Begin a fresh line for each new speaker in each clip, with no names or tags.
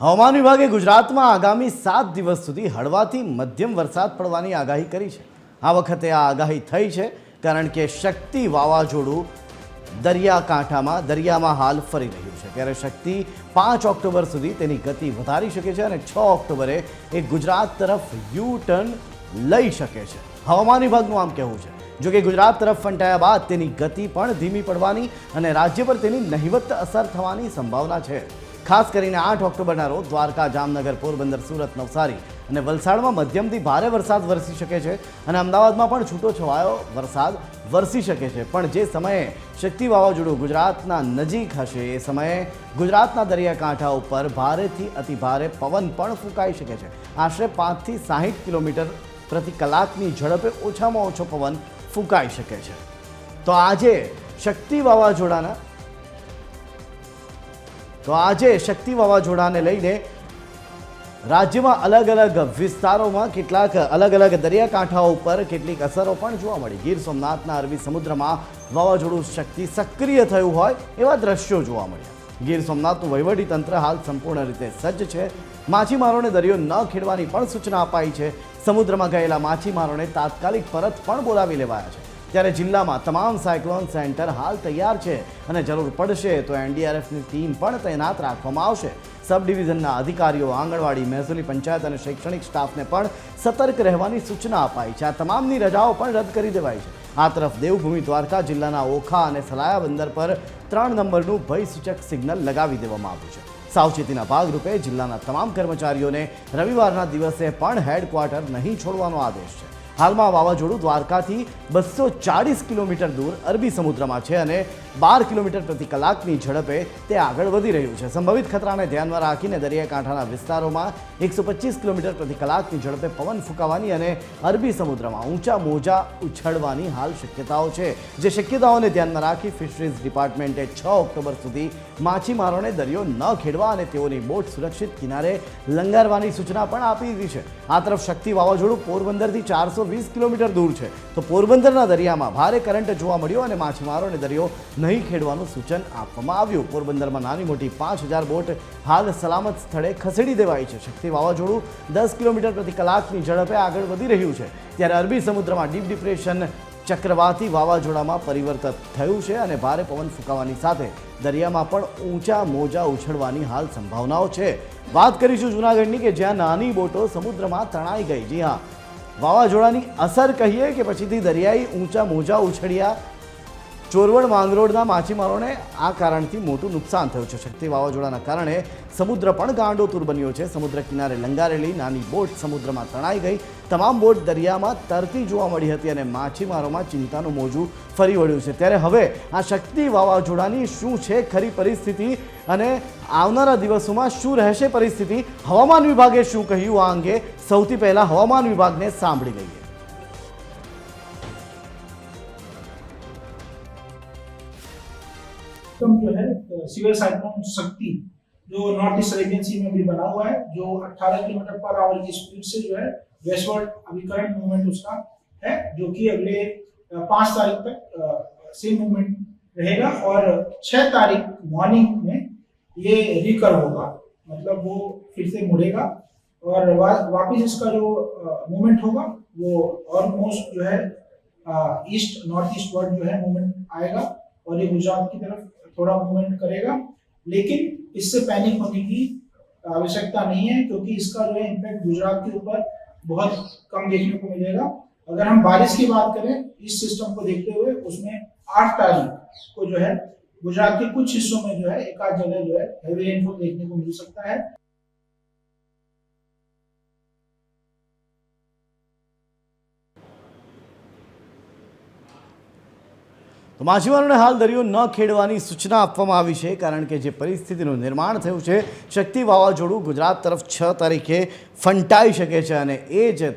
હવામાન વિભાગે ગુજરાતમાં આગામી સાત દિવસ સુધી હળવાથી મધ્યમ વરસાદ પડવાની આગાહી કરી છે. આ વખતે આ આગાહી થઈ છે, કારણ કે શક્તિ વાવાઝોડું દરિયાકાંઠામાં, દરિયામાં હાલ ફરી રહ્યું છે. ત્યારે શક્તિ પાંચ ઓક્ટોબર સુધી તેની ગતિ વધારી શકે છે અને છ ઓક્ટોબરે એ ગુજરાત તરફ યુ ટર્ન લઈ શકે છે. હવામાન વિભાગનું આમ કહેવું છે. જોકે ગુજરાત તરફ ફંટાયા બાદ તેની ગતિ પણ ધીમી પડવાની અને રાજ્ય પર તેની નહિવત અસર થવાની સંભાવના છે. ખાસ કરીને આઠ ઓક્ટોબરના રોજ દ્વારકા, જામનગર, પોરબંદર, સુરત, નવસારી અને વલસાડમાં મધ્યમથી ભારે વરસાદ વરસી શકે છે અને અમદાવાદમાં પણ છૂટો છવાયો વરસાદ વરસી શકે છે. પણ જે સમયે શક્તિ વાવાઝોડું ગુજરાતના નજીક હશે, એ સમયે ગુજરાતના દરિયાકાંઠા ઉપર ભારેથી અતિભારે પવન પણ ફૂંકાઈ શકે છે. આશરે પાંચથી સાહીઠ કિલોમીટર પ્રતિ કલાકની ઝડપે ઓછામાં ઓછો પવન ફૂંકાઈ શકે છે. તો આજે શક્તિ વાવાઝોડાના તો આજે શક્તિ વાવાઝોડાને લઈને રાજ્યમાં અલગ અલગ વિસ્તારોમાં કેટલાક અલગ અલગ દરિયાકાંઠાઓ ઉપર કેટલીક અસરો પણ જોવા મળી. ગીર સોમનાથના અરબી સમુદ્રમાં વાવાઝોડું શક્તિ સક્રિય થયું હોય એવા દ્રશ્યો જોવા મળ્યા. ગીર સોમનાથનું તંત્ર હાલ સંપૂર્ણ રીતે સજ્જ છે. માછીમારોને દરિયો ન ખેડવાની પણ સૂચના અપાઈ છે. સમુદ્રમાં ગયેલા માછીમારોને તાત્કાલિક પરત પણ બોલાવી લેવાયા છે. ત્યારે જિલ્લામાં તમામ સાયક્લોન સેન્ટર હાલ તૈયાર છે અને જરૂર પડશે તો એનડીઆરએફની ટીમ પણ તૈનાત રાખવામાં આવશે. સબ ડિવિઝનના અધિકારીઓ, આંગણવાડી, મહેસૂલી પંચાયત અને શૈક્ષણિક સ્ટાફને પણ સતર્ક રહેવાની સૂચના અપાઈ છે. આ તમામની રજાઓ પણ રદ કરી દેવાઈ છે. આ તરફ દેવભૂમિ દ્વારકા જિલ્લાના ઓખા અને સલાયા બંદર પર ત્રણ નંબરનું ભયસૂચક સિગ્નલ લગાવી દેવામાં આવ્યું છે. સાવચેતીના ભાગરૂપે જિલ્લાના તમામ કર્મચારીઓને રવિવારના દિવસે પણ હેડક્વાર્ટર નહીં છોડવાનો આદેશ છે. હાલમાં વાવાઝોડું દ્વારકાથી બસો ચાળીસ કિલોમીટર દૂર અરબી સમુદ્રમાં છે અને બાર કિલોમીટર પ્રતિ કલાકની ઝડપે તે આગળ વધી રહ્યું છે. સંભવિત ખતરાને ધ્યાનમાં રાખીને દરિયાકાંઠાના વિસ્તારોમાં એકસો પચીસ કિલોમીટર પ્રતિ કલાકની ઝડપે પવન ફૂંકાવાની અને અરબી સમુદ્રમાં ઊંચા મોજા ઉછળવાની હાલ શક્યતાઓ છે. જે શક્યતાઓને ધ્યાનમાં રાખી ફિશરીઝ ડિપાર્ટમેન્ટે છ ઓક્ટોબર સુધી માછીમારોને દરિયો ન ખેડવા અને તેઓની બોટ સુરક્ષિત કિનારે લંગારવાની સૂચના પણ આપી દીધી છે. આ તરફ શક્તિ વાવાઝોડું પોરબંદરથી ચારસો વીસ કિલોમીટર દૂર છે. તો પોરબંદરના દરિયામાં ભારે કરંટ જોવા મળ્યો અને માછીમારોને દરિયો નહીં ખેડવાનું સૂચન આપવામાં આવ્યું. પોરબંદરમાં નાની મોટી પાંચ હજાર બોટ હાલ સલામત સ્થળે ખસેડી દેવાઈ છે. શક્તિ વાવાઝોડું દસ કિલોમીટર પ્રતિ કલાકની ઝડપે આગળ વધી રહ્યું છે. ત્યારે અરબી સમુદ્રમાં ડીપ ડિપ્રેશન ચક્રવાતી વાવાઝોડામાં પરિવર્તન થયું છે અને ભારે પવન ફૂંકાવાની સાથે દરિયામાં પણ ઊંચા મોજા ઉછળવાની હાલ સંભાવનાઓ છે. વાત કરીશું જૂનાગઢની કે જ્યાં નાની બોટો સમુદ્રમાં તણાઈ ગઈ. જી હા. વાવાઝોડાની અસર કહીએ કે પછીથી દરિયાઈ ઊંચા મોજા ઉછળ્યા ચોરવડ માંગરોળના માછીમારોને આ કારણથી મોટું નુકસાન થયું છે. શક્તિ વાવાઝોડાના કારણે સમુદ્ર પણ ગાંડોતુર બન્યો છે. સમુદ્ર કિનારે લંગારેલી નાની બોટ સમુદ્રમાં તણાઈ ગઈ. તમામ બોટ દરિયામાં તરતી જોવા મળી હતી અને માછીમારોમાં ચિંતાનું મોજું ફરી વળ્યું છે. ત્યારે હવે આ શક્તિ વાવાઝોડાની શું છે ખરી પરિસ્થિતિ અને આવનારા દિવસોમાં શું રહેશે પરિસ્થિતિ? હવામાન વિભાગે શું કહ્યું? આ અંગે સૌથી પહેલાં હવામાન વિભાગને સાંભળી લઈએ.
सिस्टम जो है सिविल साइक्लोन शक्ति जो नॉर्थ ईस्ट रीजन में भी बना हुआ है जो 18 किलोमीटर पर आवर की स्पीड से जो है वेस्टवर्ड अभी करंट मूवमेंट उसका है जो कि अगले पाँच तारीख तक सेम मूवमेंट रहेगा और छह तारीख मॉर्निंग में ये रिकर होगा। मतलब वो फिर से मुड़ेगा और वा, वापिस इसका जो मूवमेंट होगा वो ऑलमोस्ट जो है ईस्ट नॉर्थ ईस्ट वर्ड जो है मूवमेंट आएगा और ये गुजरात की तरफ़ थोड़ा मूवमेंट करेगा, लेकिन इससे पैनिक होने की आवश्यकता नहीं है, क्योंकि इसका जो है इम्पैक्ट गुजरात के ऊपर बहुत कम देखने को मिलेगा। अगर हम बारिश की बात करें, इस सिस्टम को देखते हुए उसमें आठ तारीख को जो है, गुजरात के कुछ हिस्सों में जो है, एक आध जगह जो है हैवी रेनफॉल देखने को मिल सकता है।
તો માછીમારોને હાલ દરિયો ન ખેડવાની સૂચના આપવામાં આવી છે, કારણ કે જે પરિસ્થિતિનું નિર્માણ થયું છે, શક્તિ વાવાઝોડું ગુજરાત તરફ છ તારીખે ફંટાઈ શકે છે અને એ જ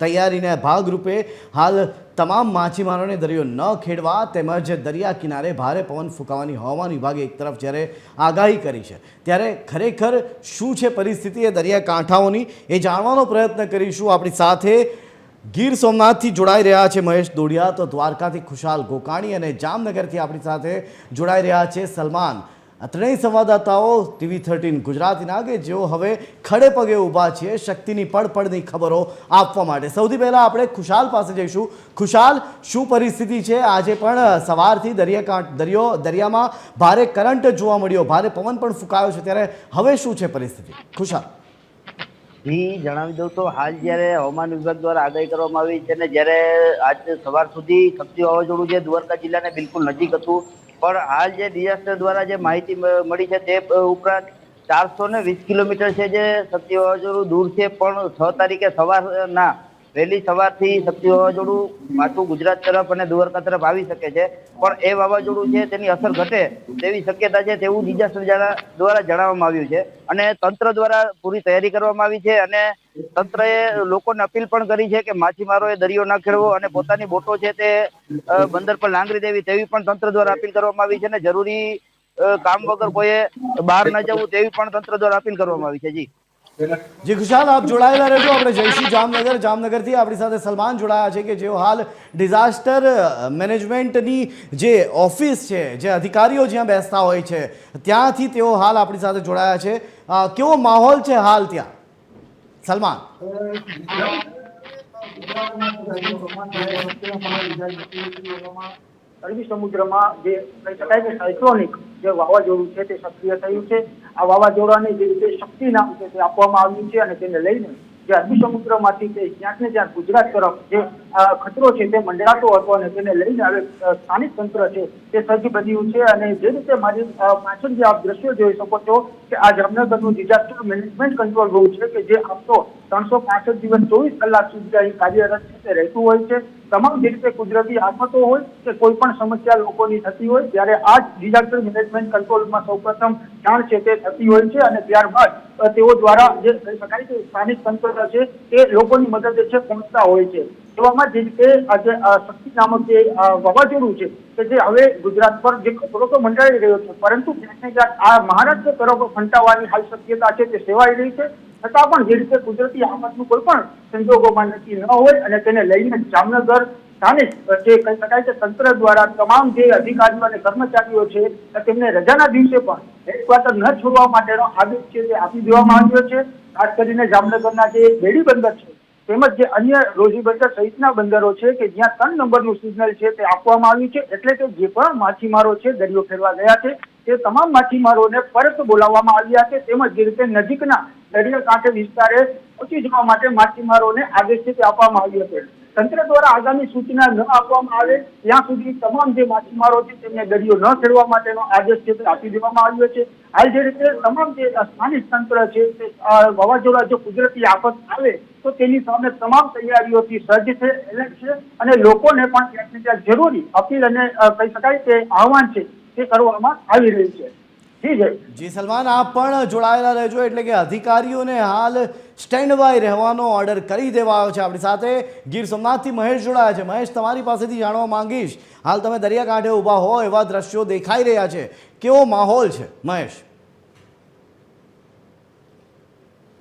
તૈયારીના ભાગરૂપે હાલ તમામ માછીમારોને દરિયો ન ખેડવા તેમજ દરિયા કિનારે ભારે પવન ફૂંકાવાની હવામાન વિભાગે એક તરફ જ્યારે આગાહી કરી છે, ત્યારે ખરેખર શું છે પરિસ્થિતિ એ દરિયાકાંઠાઓની એ જાણવાનો પ્રયત્ન કરીશું. આપણી સાથે ગીર સોમનાથથી જોડાઈ રહ્યા છે મહેશ દોડિયા, તો દ્વારકાથી ખુશાલ ગોકાણી અને જામનગરથી આપણી સાથે જોડાઈ રહ્યા છે સલમાન. આ ત્રણેય સંવાદદાતાઓ ટીવી થર્ટીન ગુજરાતીના કે જેઓ હવે ખડે પગે ઊભા છે શક્તિની પડપડની ખબરો આપવા માટે. સૌથી પહેલાં આપણે ખુશાલ પાસે જઈશું. ખુશાલ, શું પરિસ્થિતિ છે? આજે પણ સવારથી દરિયાકાંઠ, દરિયો, દરિયામાં ભારે કરંટ જોવા મળ્યો. ભારે પવન પણ ફૂંકાયો છે. ત્યારે હવે શું છે પરિસ્થિતિ? ખુશાલ.
જી, જણાવી દઉં તો હાલ જ્યારે હવામાન વિભાગ દ્વારા આગાહી કરવામાં આવી છે ને જ્યારે આજ સવાર સુધી શક્તિ વાવાઝોડું જે દ્વારકા જિલ્લાને બિલકુલ નજીક હતું, પણ હાલ જે ડિઝાસ્ટર દ્વારા જે માહિતી મળી છે તે ઉપરાંત ચારસો ને વીસ કિલોમીટર છે જે સત્ય વાવાઝોડું દૂર છે, પણ છ તારીખે સવારના વહેલી સવારથી શક્તિ વાવાઝોડું પાછું ગુજરાત તરફ અને દ્વારકા તરફ આવી શકે છે. પણ એ વાવાઝોડું છે તેની અસર ઘટે તેવી શક્યતા છે તેવું ડિઝાસ્ટર દ્વારા જણાવવામાં આવ્યું છે. અને તંત્ર દ્વારા પૂરી તૈયારી કરવામાં આવી છે અને તંત્રએ લોકોને અપીલ પણ કરી છે કે માછીમારોએ દરિયો ના ખેડવો અને પોતાની બોટો છે તે બંદર પર લાંગરી દેવી તેવી પણ તંત્ર દ્વારા અપીલ કરવામાં આવી છે અને જરૂરી કામ વગર કોઈએ બહાર ન જવું તેવી પણ તંત્ર દ્વારા અપીલ કરવામાં આવી છે. જી.
જી, ખુશાલ, આપ જોડાયેલા રહેજો. આપણે જઈશું જામનગર, જામનગરથી આપણી સાથે સલમાન જોડાયા છે કે જેઓ હાલ ડિઝાસ્ટર મેનેજમેન્ટની જે ઓફિસ છે, જે અધિકારીઓ જ્યાં બેસતા હોય છે, ત્યાંથી તેઓ હાલ આપણી સાથે જોડાયા છે. કેવો માહોલ છે હાલ ત્યાં? સલમાન.
અરબી સમુદ્રમાં જે કહી શકાય કે સાયક્લોનિક જે વાવાઝોડું છે તે સક્રિય થયું છે. આ વાવાઝોડાની જે રીતે શક્તિ નામ છે તે આપવામાં આવ્યું છે અને તેને લઈને જે અરબી સમુદ્રમાંથી તે ક્યાંક ને ક્યાંક ગુજરાત તરફ જે ખતરો છે તે મંડળાતો હતો અને તેને લઈને હવે સ્થાનિક તંત્ર છે તે સજ્જ બન્યું છે અને જે રીતે મારી પાછળ જે આપ દ્રશ્યો જોઈ શકો છો કે આ જામનગરનું ડિઝાસ્ટર મેનેજમેન્ટ કંટ્રોલ રૂમ છે કે જે આપતો ત્રણસો પાસઠ દિવસ ચોવીસ કલાક સુધી અહીં કાર્યરત છે તે રહેતું હોય છે. તમામ જે રીતે કુદરતી આફતો હોય કે કોઈ પણ સમસ્યા લોકોની થતી હોય ત્યારે આ ડિઝાસ્ટર મેનેજમેન્ટ કંટ્રોલમાં સૌપ્રથમ જાણ છે તે થતી હોય છે અને ત્યારબાદ તેઓ દ્વારા જે કહી શકાય કે સ્થાનિક તંત્ર છે તે લોકોની મદદ છે પહોંચતા હોય છે. એવામાં જે રીતે આજે શક્તિ નામક જે વાવાઝોડું છે, કે જે હવે ગુજરાત પર જે ખતરો તો મંડાઈ રહ્યો છે, પરંતુ ક્યાંક ને ક્યાંક આ મહારાષ્ટ્ર તરફ ફંટાવાની હાલ શક્યતા છે તે સેવાઈ રહી છે. છતાં પણ જે રીતે કુદરતી આફતનું કોઈ પણ સંજોગોમાં નક્કી ન હોય અને તેને લઈને જામનગર સ્થાનિક જે કહી શકાય કે તંત્ર દ્વારા તમામ જે અધિકારીઓ અને કર્મચારીઓ છે તેમને રજાના દિવસે પણ હેડક્વાર્ટર ન છોડવા માટેનો આદેશ છે તે આપી દેવામાં આવ્યો છે. ખાસ કરીને જામનગરના જે બેડી બંદર છે તેમજ જે અન્ય રોજી બંદર સહિતના બંદરો છે કે જ્યાં ત્રણ નંબરનું સિગ્નલ છે તે આપવામાં આવ્યું છે, એટલે કે જે પણ માછીમારો છે, દરિયો ફેરવા ગયા છે, તે તમામ માછીમારોને પરત બોલાવવામાં આવ્યા છે, તેમજ જે રીતે નજીકના દરિયાકાંઠે વિસ્તારે પહોંચી જવા માટે માછીમારોને આદેશ આપવામાં આવ્યો છે. તંત્ર દ્વારા આગામી સૂચના ન આપવામાં આવે, ત્યાં સુધી તમામ જે માછીમારો છે તેમને દરિયો ન ખેડવા માટેનો આદેશ છે તે આપી દેવામાં આવ્યો છે. હાલ જે રીતે તમામ જે સ્થાનિક તંત્ર છે તે વાવાઝોડા જો કુદરતી આફત આવે, તો તેની સામે તમામ તૈયારીઓથી સજ્જ છે, એલર્ટ છે અને લોકોને પણ ક્યાંક ત્યાં જરૂરી અપીલ અને કહી શકાય કે આહવાન છે તે કરવામાં આવી રહ્યું છે. જી,
સલમાન, આપ પણ જોડાયેલા રહેજો, એટલે કે અધિકારીઓને હાલ સ્ટેન્ડ બાય રહેવાનો ઓર્ડર કરી દેવાયો છે. આપણી સાથે ગીર સોમનાથથી મહેશ જોડાયા છે. મહેશ, તમારી પાસેથી જાણવા માંગીશ. હાલ તમે દરિયાકાંઠે ઊભા હો, એવા દ્રશ્યો દેખાઈ રહ્યા છે. કેવો માહોલ છે? મહેશ.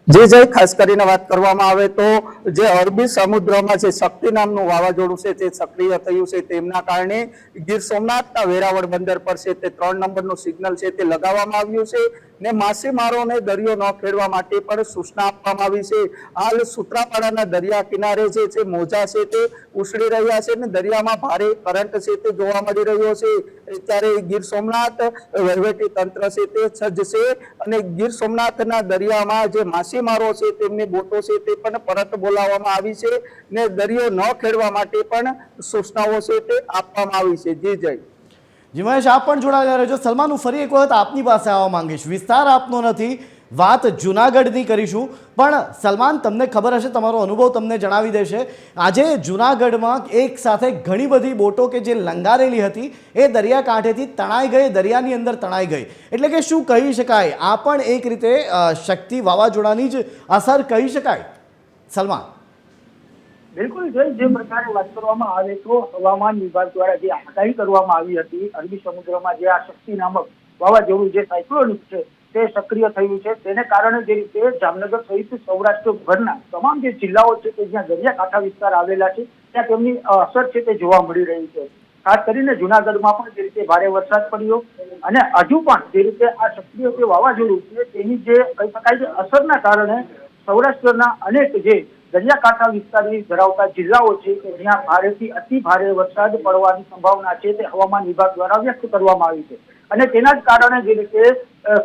જે જે ખાસ કરીને વાત કરવામાં આવે તો જે અરબી સમુદ્રમાં જે શક્તિ નામનું વાવાઝોડું છે, તે સક્રિય થયું છે. તેમના કારણે ગીર સોમનાથના વેરાવળ બંદર પર છે તે ત્રણ નંબરનું સિગ્નલ છે તે લગાવવામાં આવ્યું છે. ને માછીમારોને દરિયો ન ખેડવા માટે પણ સૂચના આપવામાં આવી છે. હાલ સુત્રાપાડાના દરિયા કિનારે જે છે, મોજા છે તે ઉછળી રહ્યા છે ને દરિયામાં ભારે કરંટ છે તે જોવા મળી રહ્યો છે. ત્યારે ગીર સોમનાથ વહીવટી તંત્ર છે તે સજ્જ છે અને ગીર સોમનાથના દરિયામાં જે માછીમારો છે તેમની બોટો છે તે પણ પરત બોલાવવામાં આવી છે ને દરિયો ન ખેડવા માટે પણ સૂચનાઓ છે તે આપવામાં આવી છે. જી જય.
જી આપ પણ જોડાયેલા રહેજો. સલમાન, હું ફરી એક વખત આપની પાસે આવવા માંગીશ. વિસ્તાર આપનો નથી, વાત જુનાગઢની કરીશું. પણ સલમાન, તમને ખબર હશે, તમારો અનુભવ તમને જણાવી દેશે. આજે જુનાગઢમાં એક સાથે ઘણી બધી બોટો કે જે લંગારેલી હતી, એ દરિયાકાંઠેથી તણાઈ ગઈ, દરિયાની અંદર તણાઈ ગઈ. એટલે કે શું કહી શકાય? આ પણ એક રીતે શક્તિ વાવાઝોડાની જ અસર કહી શકાય? સલમાન.
બિલકુલ જોઈ જે પ્રકારે વાત કરવામાં આવે તો હવામાન વિભાગ દ્વારા જે આગાહી કરવામાં આવી હતી, અરબી સમુદ્રમાં જે આ શક્તિ નામક વાવાઝોડું જે સાયક્લોનિક છે, તે સક્રિય થયું છે. તેને કારણે જે રીતે જામનગર સહિત સૌરાષ્ટ્રભરના તમામ જે જિલ્લાઓ છે કે જ્યાં દરિયાકાંઠા વિસ્તાર આવેલા છે, ત્યાં તેમની અસર છે તે જોવા મળી રહી છે. ખાસ કરીને જુનાગઢમાં પણ જે રીતે ભારે વરસાદ પડ્યો અને હજુ પણ જે રીતે આ સક્રિય જે વાવાઝોડું છે તેની જે કહી શકાય છે અસરના કારણે સૌરાષ્ટ્રના અનેક જે દરિયાકાંઠા વિસ્તારની ધરાવતા જિલ્લાઓ છે કે જ્યાં ભારેથી અતિ ભારે વરસાદ પડવાની સંભાવના છે તે હવામાન વિભાગ દ્વારા વ્યક્ત કરવામાં આવી છે. અને તેના જ કારણે જે રીતે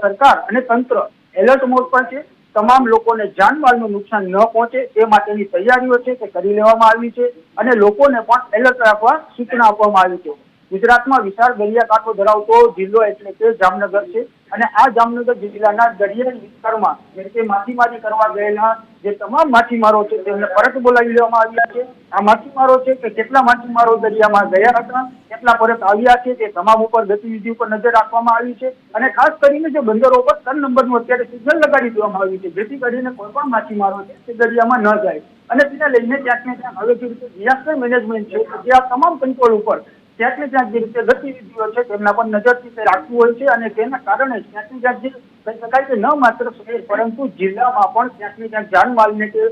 સરકાર અને તંત્ર એલર્ટ મોડ પર છે, તમામ લોકોને જાનમાલનું નુકસાન ન પહોંચે તે માટેની તૈયારીઓ છે તે કરી લેવામાં આવી છે અને લોકોને પણ એલર્ટ રાખવા સૂચના આપવામાં આવી છે. ગુજરાતમાં વિશાળ દરિયાકાંઠો ધરાવતો જિલ્લો એટલે કે જામનગર છે. અને આ જામનગર જિલ્લાના દરિયાઈ વિસ્તારમાં જેમ કે માછીમારી કરવા ગયેલા જે તમામ માછીમારો છે તેમને પરત બોલાવી લેવામાં આવ્યા છે. આ માછીમારો છે કે કેટલા માછીમારો દરિયામાં ગયા હતા, કેટલા પરત આવ્યા છે તે તમામ ઉપર ગતિવિધિ ઉપર નજર રાખવામાં આવી છે. અને ખાસ કરીને જે બંદરો ઉપર ત્રણ નંબરનું અત્યારે સિગ્નલ લગાડી દેવામાં આવ્યું છે. જેથી કરીને કોઈ પણ માછીમારો છે તે દરિયામાં ન જાય. અને તેને લઈને ક્યાંક ને ક્યાંક હવે જે રીતે ડિઝાસ્ટર મેનેજમેન્ટ છે, જે આ તમામ કંટ્રોલ ઉપર ક્યાંક ને ક્યાંક જે રીતે ગતિવિધિઓ છે તેમના પર નજરથી તે રાખવું હોય છે અને તેના કારણે ક્યાંક ને ક્યાંક જે કહી શકાય કે ન માત્ર શહેર પરંતુ જિલ્લામાં પણ ક્યાંક ને ક્યાંક જાનમાલને કે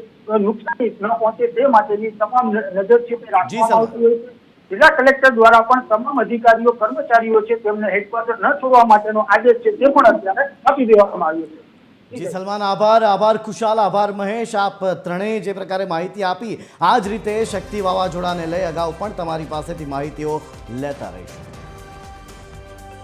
નુકસાની ન પહોંચે તે માટેની તમામ નજર છે તે રાખવામાં આવતી હોય છે. જિલ્લા કલેક્ટર દ્વારા પણ તમામ અધિકારીઓ કર્મચારીઓ છે તેમને હેડક્વાર્ટર ન છોડવા માટેનો આદેશ છે તે પણ અત્યારે આપી દેવામાં આવ્યો છે.
જી, સલમાન, આભાર આભાર ખુશાલ આભાર મહેશ, આપ ત્રણેય જે પ્રકારે માહિતી આપી આ જ રીતે શક્તિ વાવાઝોડાને લઈ અગાઉ પણ તમારી પાસેથી માહિતીઓ લેતા રહીશું.